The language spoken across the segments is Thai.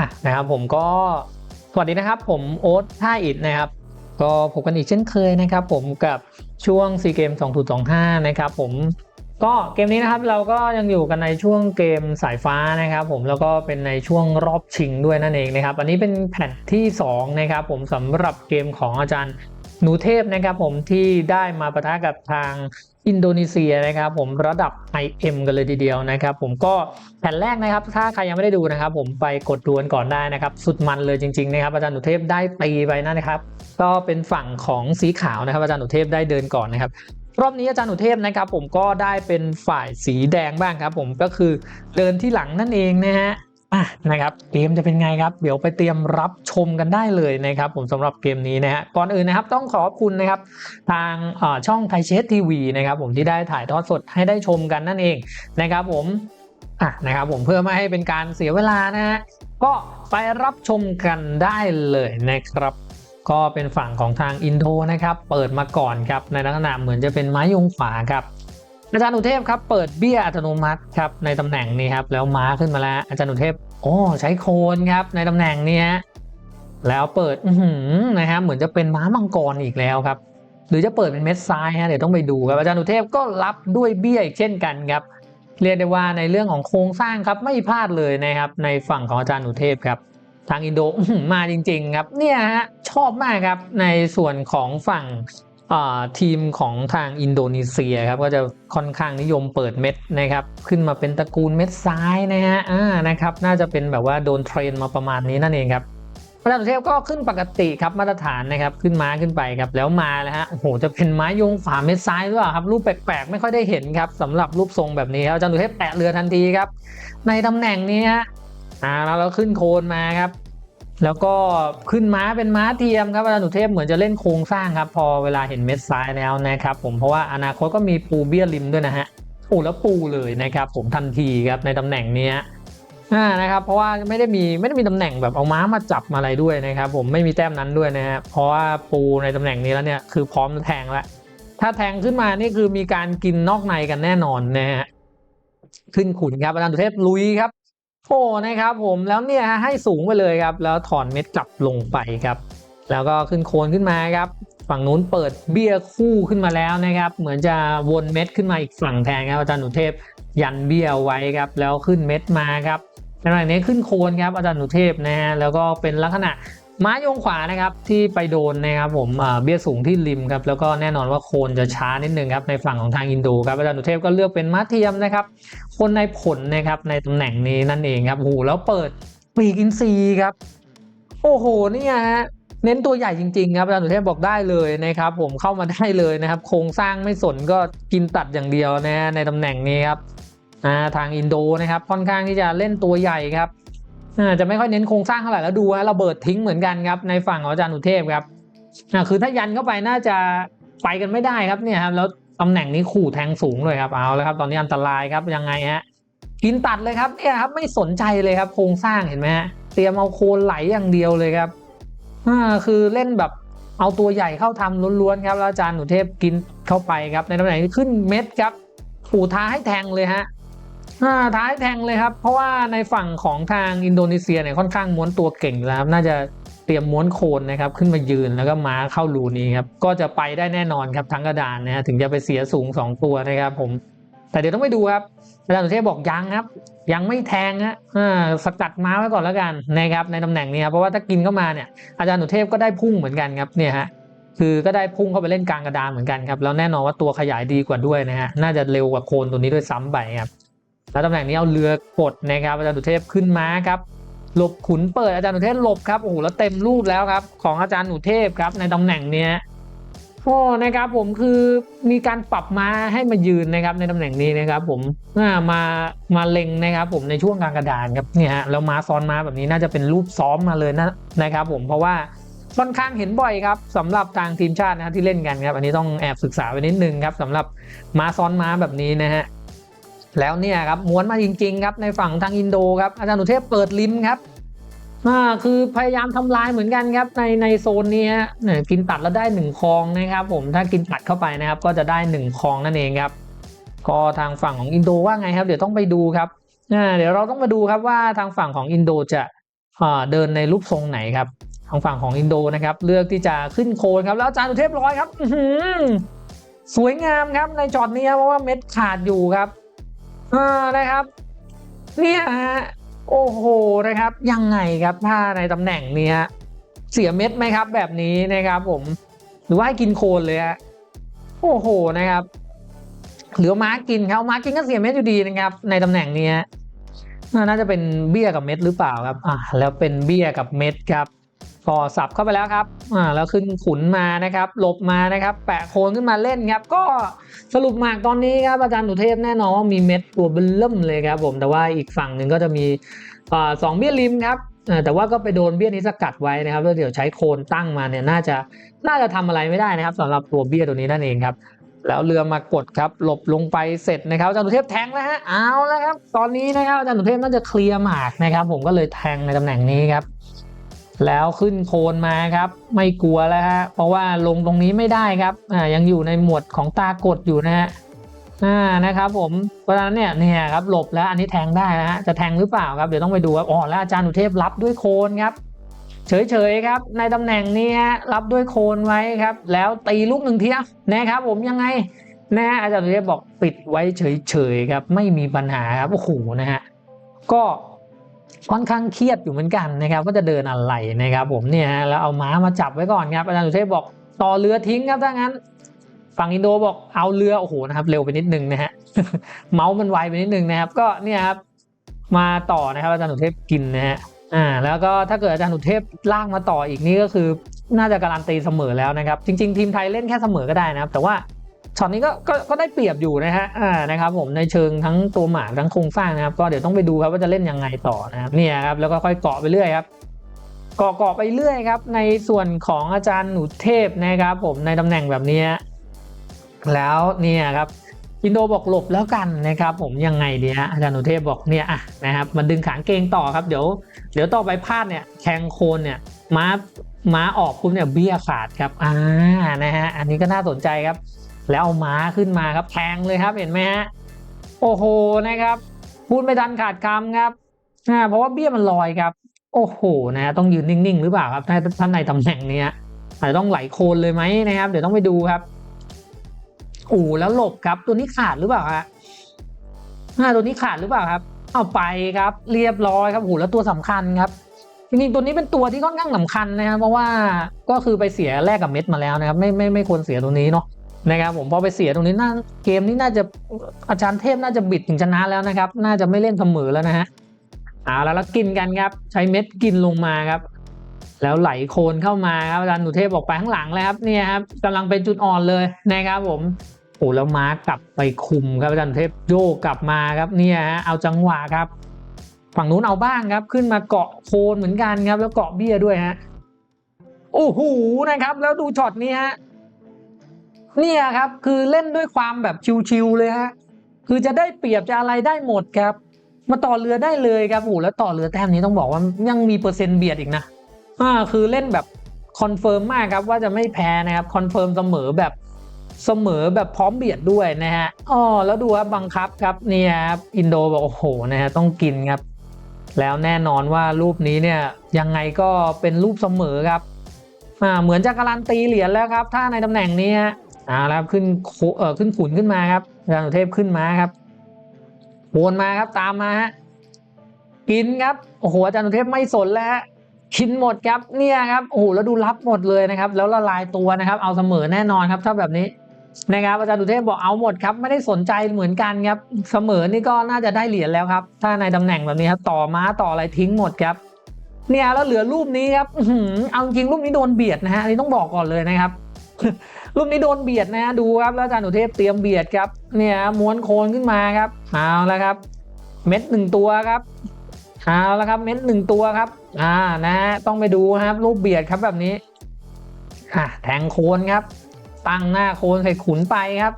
อะนะครับผมก็สวัสดีนะครับผมโอ๊ตท่าอิดนะครับ ก็พบกันอีกเช่นเคยนะครับ ผมกับช่วงซีเกม2025 นะครับผมก็เกมนี้นะครับเราก็ยังอยู่กันในช่วงเกมสายฟ้านะครับ ผมแล้วก็เป็นในช่วงรอบชิงด้วยนั่นเองนะครับ อันนี้เป็นแผ่นที่สองนะครับผมสำหรับเกมของอาจารย์ หนูเทพนะครับผมที่ได้มาประทะกับทางอินโดนีเซียนะครับผมระดับ IM กันเลยทีเดียวนะครับผมก็แผ่นแรกนะครับ ถ้าใครยังไม่ได้ดูนะครับ ผมไปกดดูกันก่อนได้นะครับ สุดมันเลยจริงๆนะครับอาจารย์หนูเทพได้ตีไปนะครับ ก็เป็นฝั่งของสีขาวนะครับอาจารย์หนูเทพได้เดินก่อนนะครับรอบนี้อาจารย์หนูเทพนะครับ ผมก็ได้เป็นฝ่ายสีแดงบ้างครับ ผมก็คือเดินที่หลังนั่นเองนะฮะ อะนะครับเกมจะเป็นไงครับ เดี๋ยวไปเตรียมรับชมกันได้เลยนะครับ ผมสำหรับเกมนี้นะฮะก่อนอื่นนะครับต้องขอบคุณนะครับ ทางช่องไทยเชสทีวีนะครับ ผมที่ได้ถ่ายทอดสดให้ได้ชมกันนั่นเองนะครับ ผมอะนะครับ ผมเพื่อไม่ให้เป็นการเสียเวลานะฮะก็ไปรับชมกันได้เลยนะครับ ก็เป็นฝั่งของทางอินโดนะครับ เปิดมาก่อนครับในลักษณะเหมือนจะเป็นไม้ยงขวาครับ อาจารย์อุเทพครับเปิดเบี้ยอัตโนมัติครับในตำแหน่งนี้ครับแล้วม้าขึ้นมาแล้ว อาจารย์อุเทพโอ้ใช้โคนครับในตำแหน่งนี้แล้วเปิดนะครับเหมือนจะเป็นม้ามังกรอีกแล้วครับ หรือจะเปิดเป็นเม็ดซ้ายฮะเดี๋ยวต้องไปดูครับอาจารย์อุเทพก็รับด้วยเบี้ยอีกเช่นกันครับเรียกได้ว่าในเรื่องของโครงสร้างครับไม่พลาดเลยนะครับในฝั่งของอาจารย์อุเทพครับทางอินโดมาจริง ๆ ครับเนี่ยฮะชอบมากครับในส่วนของฝั่ง ทีมของทางอินโดนีเซียครับก็จะค่อนข้างนิยมเปิดเม็ดนะครับขึ้นมาเป็นตระกูลเม็ดซ้ายนะฮะอ่านะครับน่าจะเป็นแบบว่าโดนเทรนมาประมาณนี้นั่นเองครับพระดามเทพก็ขึ้นปกติครับมาตรฐานนะครับขึ้นม้าขึ้นไปครับแล้วมาแล้วฮะโอ้โหจะเป็นไม้ยงขวาเม็ดซ้ายหรือเปล่าครับรูปแปลกๆ ไม่ค่อยได้เห็นครับสำหรับรูปทรงแบบนี้ครับอาจารย์ดุเทพแตะเรือทันทีครับในตำแหน่งนี้ฮะอ่าแล้วเราขึ้นโคนมาครับ แล้วก็ขึ้นม้าเป็นม้าเทียมครับอาจารย์สุเทพเหมือนจะเล่นโครงสร้างครับ พอเวลาเห็นเม็ดซ้ายแล้วนะครับผมเพราะว่าอนาคตก็มีปูเบี้ยริมด้วยนะฮะโอ้แล้วปูเลยนะครับผมทันทีครับในตำแหน่งนี้อ่านะครับเพราะว่าไม่ได้มีไม่ได้มีตำแหน่งแบบเอาม้ามาจับมาอะไรด้วยนะครับผมไม่มีแต้มนั้นด้วยนะฮะเพราะว่าปูในตำแหน่งนี้แล้วเนี่ยคือพร้อมจะแทงแล้วถ้าแทงขึ้นมานี่คือมีการกินนอกในกันแน่นอนนะฮะขึ้นขุนครับอาจารย์สุเทพลุยครับ โอ้นะครับผมแล้วเนี่ยให้สูงไปเลยครับ แล้วถอนเม็ดกลับลงไปครับ แล้วก็ขึ้นโคนขึ้นมาครับฝั่งนู้นเปิดเบี้ยคู่ขึ้นมาแล้วนะครับ เหมือนจะวนเม็ดขึ้นมาอีกฝั่งแทนครับอาจารย์หนุเทพยันเบี้ยไว้ครับ แล้วขึ้นเม็ดมาครับขณะนี้ขึ้นโคนครับอาจารย์หนุเทพนะฮะแล้วก็เป็นลักษณะ ม้าโยงขวานะครับที่ไปโดนนะครับผมเบี้ยสูงที่ริมครับแล้วก็แน่นอนว่าโคนจะช้านิดนึงครับในฝั่งของทางอินโดครับอาจารย์หนุเทพก็เลือกเป็นม้าเทียมนะครับ คนในผลนะครับในตำแหน่งนี้นั่นเองครับโอ้โหแล้วเปิดปีกอินซีครับ โอ้โหเนี่ยฮะเน้นตัวใหญ่จริงๆครับอาจารย์สุเทพบอกได้เลยนะครับ ผมเข้ามาได้เลยนะครับ โครงสร้างไม่สนก็กินตัดอย่างเดียวนะในตำแหน่งนี้ครับทางอินโดนะครับค่อนข้างที่จะเล่นตัวใหญ่ครับ จะไม่ค่อยเน้นโครงสร้างเท่าไหร่แล้วดูฮะระเบิดทิ้งเหมือนกันครับในฝั่งของอาจารย์สุเทพครับคือถ้ายันเข้าไปน่าจะไปกันไม่ได้ครับเนี่ยครับแล้วตำแหน่งนี้ขู่แทงสูงเลยครับเอาแล้วครับ ตอนนี้อันตรายครับยังไงฮะกินตัดเลยครับเนี่ยครับไม่สนใจเลยครับ โครงสร้างเห็นไหมฮะเตรียมเอาโคนไหลอย่างเดียวเลยครับอ่าคือเล่นแบบเอาตัวใหญ่เข้าทำล้วนๆครับแล้วอาจารย์หนูเทพกินเข้าไปครับ ในตำแหน่งที่ขึ้นเม็ดครับปู่ท้าให้แทงเลยฮะ ท้าให้แทงเลยครับ เพราะว่าในฝั่งของทางอินโดนีเซียเนี่ยค่อนข้างม้วนตัวเก่งแล้วน่าจะเตรียมม้วนโคนนะครับขึ้นมายืนแล้วก็ม้าเข้ารูนี้ครับก็จะไปได้แน่นอนครับทั้งกระดานนะฮะถึงจะไปเสียสูงสองตัวนะครับผม แต่เดี๋ยวต้องไปดูครับอาจารย์สุเทพบอกยังครับ ยังไม่แทงฮะสกัดม้าไว้ก่อนแล้วกันนะครับในตำแหน่งนี้ครับเพราะว่าถ้ากินเข้ามาเนี่ยอาจารย์สุเทพก็ได้พุ่งเหมือนกันครับเนี่ยฮะคือก็ได้พุ่งเข้าไปเล่นกลางกระดานเหมือนกันครับแล้วแน่นอนว่าตัวขยายดีกว่าด้วยนะฮะน่าจะเร็วกว่าโคนตัวนี้ด้วยซ้ำไปครับ แล้วตำแหน่งนี้เอาเรือกดนะครับอาจารย์สุเทพขึ้นม้าครับหลบขุนเปิดอาจารย์สุเทพหลบครับโอ้โหแล้วเต็มรูปแล้วครับ ของอาจารย์หนุเทพครับในตำแหน่งเนี้ยโอ้นะครับผมคือมีการปรับมาให้มายืนนะครับในตำแหน่งนี้นะครับ ผมมามาเล็งนะครับ ผมในช่วงกลางกระดานครับเนี่ยฮะแล้วมาซ้อนมาแบบนี้น่าจะเป็นรูปซ้อมมาเลยนะนะครับ ผมเพราะว่าค่อนข้างเห็นบ่อยครับสำหรับทางทีมชาตินะครับที่เล่นกันครับ อันนี้ต้องแอบศึกษาไปนิดนึงครับสำหรับมาซ้อนมาแบบนี้นะฮะ แล้วเนี่ยครับม้วนมาจริงๆครับในฝั่งทางอินโดครับอาจารย์หนุเทพเปิดลิ้มครับอ่าคือพยายามทำลายเหมือนกันครับในในโซนนี้ฮะเนี่ยกินตัดแล้วได้หนึ่งคลองนะครับ ผมถ้ากินตัดเข้าไปนะครับก็จะได้หนึ่งคลองนั่นเองครับ ก็ทางฝั่งของอินโดว่าไงครับ เดี๋ยวต้องไปดูครับอ่าเดี๋ยวเราต้องมาดูครับว่าทางฝั่งของอินโดจะอ่าเดินในรูปทรงไหนครับ ทางฝั่งของอินโดนะครับ เลือกที่จะขึ้นโคนครับ แล้วอาจารย์สุเทพร้อยครับสวยงามครับในช็อตนี้เพราะว่าเม็ดขาดอยู่ครับ อ่านะครับ เนี่ยฮะโอ้โหนะครับ ยังไงครับถ้าในตำแหน่งนี้เสียเม็ดไหมครับ แบบนี้นะครับผม หรือว่าให้กินโคนเลยฮะโอ้โหนะครับหรือว่าม้ากินครับม้ากินก็เสียเม็ดอยู่ดีนะครับ ในตำแหน่งนี้น่าจะเป็นเบี้ยกับเม็ดหรือเปล่าครับอ่าแล้วเป็นเบี้ยกับเม็ดครับ ก็สับเข้าไปแล้วครับอ่าแล้วขึ้นขุนมานะครับหลบมานะครับ แปะโคนขึ้นมาเล่นครับ ก็สรุปหมากตอนนี้ครับอาจารย์หนุเทพแน่นอนว่ามีเม็ดตัวเบิ่มเริ่มเลยครับผมแต่ว่าอีกฝั่งหนึ่งก็จะมีอ่าสองเบี้ยริมครับอ่าแต่ว่าก็ไปโดนเบี้ยนี้สกัดไว้นะครับแล้วเดี๋ยวใช้โคนตั้งมาเนี่ยน่าจะน่าจะทำอะไรไม่ได้นะครับสำหรับตัวเบี้ยตัวนี้นั่นเองครับแล้วเรือมากดครับหลบลงไปเสร็จนะครับอาจารย์สุเทพแทงแล้วฮะเอาแล้วครับตอนนี้นะครับอาจารย์สุเทพน่าจะเคลียร์หมากนะครับ ผมก็เลยแทงในตำแหน่งนี้ครับ แล้วขึ้นโคนมาครับ ไม่กลัวแล้วฮะเพราะว่าลงตรงนี้ไม่ได้ครับอ่ายังอยู่ในหมวดของตากดอยู่นะฮะอ่านะครับผมเพราะฉะนั้นเนี่ยเนี่ยครับหลบแล้วอันนี้แทงได้นะฮะจะแทงหรือเปล่าครับเดี๋ยวต้องไปดูครับอ๋อแล้วอาจารย์สุเทพรับด้วยโคนครับ เฉยๆครับในตำแหน่งนี้ฮะรับด้วยโคนไว้ครับ แล้วตีลูกหนึ่งเทียนะครับผมยังไงนะฮะอาจารย์สุเทพบอกปิดไว้เฉยๆครับ ไม่มีปัญหาครับโอ้โหนะฮะก็ ค่อนข้างเครียดอยู่เหมือนกันนะครับว่าจะเดินอะไรนะครับผมเนี่ยแล้วเอาม้ามาจับไว้ก่อนครับอาจารย์สุเทพบอกต่อเรือทิ้งครับถ้างั้น ฝั่งอินโดบอกเอาเรือโอ้โหนะครับเร็วไปนิดนึงนะฮะเมาส์มันไวไปนิดนึงนะครับก็เนี่ยครับมาต่อนะครับอาจารย์สุเทพกินนะฮะอ่าแล้วก็ถ้าเกิดอาจารย์สุเทพลากมาต่ออีกนี่ก็คือน่าจะการันตีเสมอแล้วนะครับ จริง ๆ ทีมไทยเล่นแค่เสมอก็ได้นะครับ แต่ว่า ช็อตนี้ก็กก็ได้เปรียบอยู่นะฮะอ่านะครับผมในเชิงทั้งตัวหมากทั้งโครงสร้างนะครับ ก็เดี๋ยวต้องไปดูครับว่าจะเล่นยังไงต่อนะครับเนี่ยครับแล้วก็ค่อยเกาะไปเรื่อยครับเกาะเกาะไปเรื่อยครับ ในส่วนของอาจารย์หนูเทพนะครับ ผมในตำแหน่งแบบนี้ แล้วเนี่ยครับอินโดบอกหลบแล้วกันนะครับ ผมยังไงดีฮะอาจารย์หนุเทพบอกเนี่ยอะนะครับมันดึงขางเกงต่อครับเดี๋ยวเดี๋ยวต่อไปพลาดเนี่ยแทงโคนเนี่ยม้าม้าออกปุ๊บเนี่ยเบี้ยขาดครับอ่านะฮะอันนี้ก็น่าสนใจครับ แล้วเอาม้าขึ้นมาครับแทงเลยครับเห็นไหมฮะโอ้โหนะครับ พูดไม่ทันขาดคำครับอ่าเพราะว่าเบี้ยมันลอยครับ โอ้โหนะต้องยืนนิ่งๆ หรือเปล่าครับท่านในตำแหน่งนี้อาจจะต้องไหลโคนเลยไหมนะครับ เดี๋ยวต้องไปดูครับโอ้แล้วหลบครับตัวนี้ขาดหรือเปล่าฮะอ่าตัวนี้ขาดหรือเปล่าครับ เอาไปครับ เรียบร้อยครับโอ้แล้วตัวสำคัญครับจริงๆตัวนี้เป็นตัวที่ค่อนข้างสำคัญนะครับเพราะว่าก็คือไปเสียแลกกับเม็ดมาแล้วนะครับ ไม่ไม่ไม่ควรเสียตรงนี้เนาะ นะครับผมพอไปเสียตรงนี้น่าเกมนี้น่าจะอาจารย์เทพน่าจะบิดถึงชนะแล้วนะครับ น่าจะไม่เล่นเสมอแล้วนะฮะเอาแล้วแล้วกินกันครับ ใช้เม็ดกินลงมาครับ แล้วไหลโคนเข้ามาครับอาจารย์หนุเทพบอกไปข้างหลังแล้วครับเนี่ยครับกำลังเป็นจุดอ่อนเลยนะครับผมโอ้แล้วม้ากลับไปคุมครับอาจารย์เทพโยกกลับมาครับเนี่ยฮะเอาจังหวะครับ ฝั่งนู้นเอาบ้างครับ ขึ้นมาเกาะโคนเหมือนกันครับ แล้วเกาะเบี้ยด้วยฮะโอ้โหนะครับ แล้วดูช็อตนี้ฮะ เนี่ยครับคือเล่นด้วยความแบบชิวๆเลยฮะคือจะได้เปรียบจะอะไรได้หมดครับ มาต่อเรือได้เลยครับโอ้แล้วต่อเรือแต้มนี้ต้องบอกว่ายังมีเปอร์เซ็นต์เบียดอีกนะอ่าคือเล่นแบบคอนเฟิร์มมากครับว่าจะไม่แพ้นะครับคอนเฟิร์มเสมอแบบเสมอแบบพร้อมเบียดด้วยนะฮะอ๋อแล้วดูครับบังคับครับเนี่ยครับอินโดบอกโอ้โหนะฮะต้องกินครับ แล้วแน่นอนว่ารูปนี้เนี่ยยังไงก็เป็นรูปเสมอครับอ่าเหมือนจะการันตีเหรียญแล้วครับ ถ้าในตำแหน่งนี้ฮะ อ่าแล้วขึ้นเอ่อขึ้นขุนขึ้นมาครับอาจารย์สุเทพขึ้นมาครับวนมาครับตามมาฮะกินครับโอ้โหอาจารย์สุเทพไม่สนแล้วฮะกินหมดครับเนี่ยครับโอ้โหแล้วดูรับหมดเลยนะครับ แล้วละลายตัวนะครับ เอาเสมอแน่นอนครับ ถ้าแบบนี้นะครับอาจารย์ดุเทพบอกเอาหมดครับ ไม่ได้สนใจเหมือนกันครับ เสมอนี่ก็น่าจะได้เหรียญแล้วครับ ถ้าในตำแหน่งแบบนี้ครับ ต่อม้าต่ออะไรทิ้งหมดครับ เนี่ยแล้วเหลือรูปนี้ครับเอาจริงรูปนี้โดนเบียดนะฮะนนี้ต้องบอกก่อนเลยนะครับ รูปนี้โดนเบียดนะดูครับแล้วอาจารย์ดุเทพเตรียมเบียดครับ เนี่ยม้วนโคนขึ้นมาครับเอาแล้วครับ เม็ดหนึ่งตัวครับเอาแล้วครับเม็ดหนึ่งตัวครับ อ่านะฮะต้องไปดูครับ รูปเบียดครับแบบนี้อะแทงโคนครับ ตั้งหน้าโคนใส่ขุนไปครับ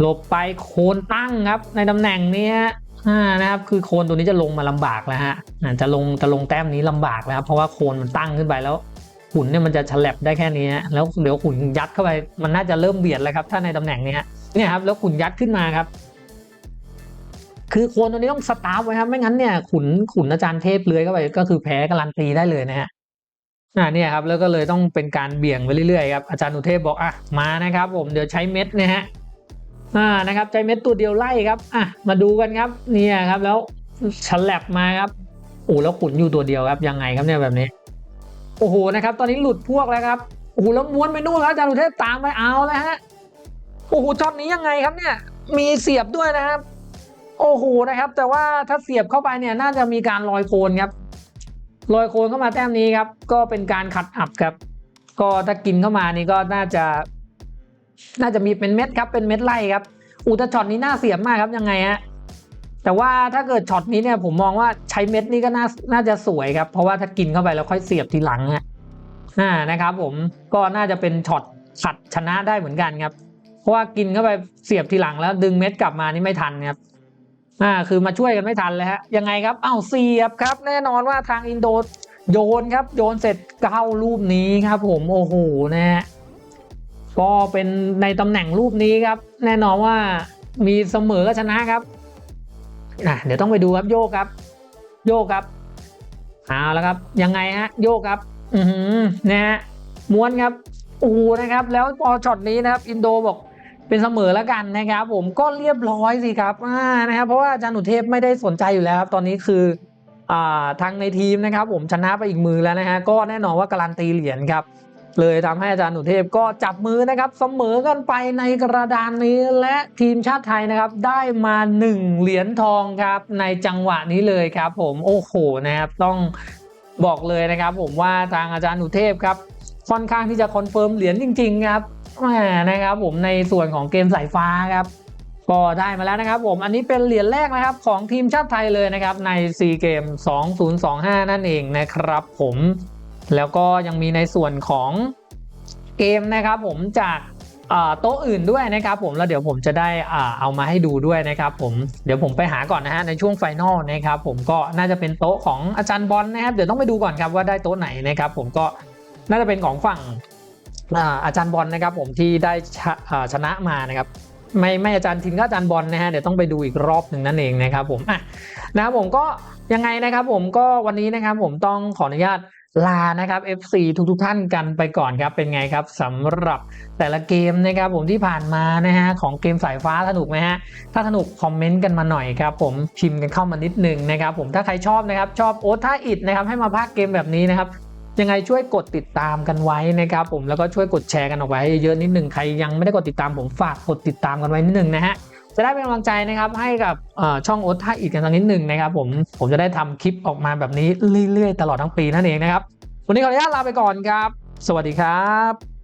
หลบไปโคนตั้งครับ ในตำแหน่งนี้ฮะอ่านะครับ คือโคนตัวนี้จะลงมาลำบากแล้วฮะอาจะลงจะลงแต้มนี้ลำบากแล้วครับเพราะว่าโคนมันตั้งขึ้นไปแล้ว ขุนเนี่ยมันจะฉลับได้แค่นี้ฮะแล้วเดี๋ยวขุนยัดเข้าไปมันน่าจะเริ่มเบียดแล้วครับ ถ้าในตำแหน่งนี้เนี่ยครับแล้วขุนยัดขึ้นมาครับ คือโคนตัวนี้ต้องสตาร์ฟไว้ครับไม่งั้นเนี่ยขุนขุนอาจารย์เทพเลื้อยเข้าไปก็คือแพ้การันตีได้เลยนะฮะอ่าเนี่ยครับแล้วก็เลยต้องเป็นการเบี่ยงไปเรื่อยๆครับอาจารย์อุเทพบอกอะมานะครับ ผมเดี๋ยวใช้เม็ดนะฮะอ่านะครับใช้เม็ดตัวเดียวไล่ครับอะมาดูกันครับ เนี่ยครับ แล้วฉลับมาครับโอ้แล้วขุนอยู่ตัวเดียวครับยังไงครับเนี่ยแบบนี้ โอ้โหนะครับ ตอนนี้หลุดพวกแล้วครับโอ้โหแล้วม้วนไปนู่นแล้วอาจารย์อุเทพตามไปเอาแล้วฮะโอ้โหช็อตนี้ยังไงครับเนี่ย มีเสียบด้วยนะครับ โอ้โหนะครับ แต่ว่าถ้าเสียบเข้าไปเนี่ยน่าจะมีการลอยโคลนครับลอยโคลนเข้ามาแต้มนี้ครับ ก็เป็นการขัดอับครับ ก็ถ้ากินเข้ามานี่ก็น่าจะ น่าจะมีเป็นเม็ดครับเป็นเม็ดไล่ครับอูแต่ช็อตนี้น่าเสียบมากครับยังไงฮะ แต่ว่าถ้าเกิดช็อตนี้เนี่ยผมมองว่าใช้เม็ดนี่ก็น่าน่าจะสวยครับ เพราะว่าถ้ากินเข้าไปแล้วค่อยเสียบทีหลังฮะอ่านะครับ ผมก็น่าจะเป็นช็อตขัดชนะได้เหมือนกันครับ เพราะว่ากินเข้าไปเสียบทีหลังแล้ว ดึงเม็ดกลับมานี่ไม่ทันครับอ่าคือมาช่วยกันไม่ทันเลยฮะยังไงครับอ้าวเสียบครับ แน่นอนว่าทางอินโดโยนครับ โยนเสร็จเข้ารูปนี้ครับ ผมโอ้โหนะฮะก็เป็นในตำแหน่งรูปนี้ครับ แน่นอนว่ามีเสมอก็ชนะครับ อะเดี๋ยวต้องไปดูครับโยกครับ โยกครับเอาแล้วครับ ยังไงฮะโยกครับ อือหือนะฮะม้วนครับอ้โหนะครับ แล้วพอช็อตนี้นะครับ อินโดบอกเป็นเสมอแล้วกันนะครับ ผมก็เรียบร้อยสิครับอ่านะครับ เพราะว่าอาจารย์หนุเทพไม่ได้สนใจอยู่แล้วครับตอนนี้คืออ่าทางในทีมนะครับ ผมชนะไปอีกมือแล้วนะฮะก็แน่นอนว่าการันตีเหรียญครับ เลยทำให้อาจารย์หนุเทพก็จับมือนะครับเสมอกันไปในกระดานนี้และทีมชาติไทยนะครับได้มาหนึ่งเหรียญทองครับในจังหวะนี้เลยครับ ผมโอ้โหนะครับต้องบอกเลยนะครับ ผมว่าทางอาจารย์หนุเทพครับค่อนข้างที่จะคอนเฟิร์มเหรียญจริง ๆ ครับนะครับ ผมในส่วนของเกมสายฟ้าครับก็ได้มาแล้วนะครับผมอันนี้เป็นเหรียญแรกนะครับของทีมชาติไทยเลยนะครับในซีเกม2025 นั่นเองนะครับผม แล้วก็ยังมีในส่วนของเกมนะครับผมจากโต๊ะอื่นด้วยนะครับผมแล้วเดี๋ยวผมจะได้เอามาให้ดูด้วยนะครับผมเดี๋ยวผมไปหาก่อนนะฮะในช่วงไฟนอลนะครับผมก็น่าจะเป็นโต๊ะของอาจารย์บอลนะครับเดี๋ยวต้องไปดูก่อนครับว่าได้โต๊ะไหนนะครับผมก็น่าจะเป็นของฝั่งอาอาจารย์บอลนะครับผมที่ได้ชชนะมานะครับไม่ไม่อาจารย์ทินก็อาจารย์บอลนะฮะเดี๋ยวต้องไปดูอีกรอบหนึ่งนั่นเองนะครับผมอะนะครับผมก็ยังไงนะครับผมก็วันนี้นะครับผมต้องขออนุญาต ลานะครับ FC ทุกทท่านกันไปก่อนครับเป็นไงครับสำหรับแต่ละเกมนะครับผมที่ผ่านมานะฮะของเกมสายฟ้าสนุกไหมฮะถ้าสนุกคอมเมนต์กันมาหน่อยครับผมพิมพ์กันเข้ามานิดนึงนะครับผมถ้าใครชอบนะครับชอบโอ๊ตท่าอิดนะครับให้มาพากเกมแบบนี้นะครับยังไงช่วยกดติดตามกันไว้นะครับผมแล้วก็ช่วยกดแชร์กันออกไปให้เยอะนิดหนึ่งใครยังไม่ได้กดติดตามผมฝากกดติดตามกันไว้นิดหนึ่งนะฮะ จะได้เป็นกำลังใจนะครับให้กับช่องโอ๊ตท่าอีกกันสักนิดหนึ่งนะครับผมผมจะได้ทำคลิปออกมาแบบนี้เรื่อยๆ ตลอดทั้งปีนั่นเองนะครับ วันนี้ขออนุญาตลาไปก่อนครับ สวัสดีครับ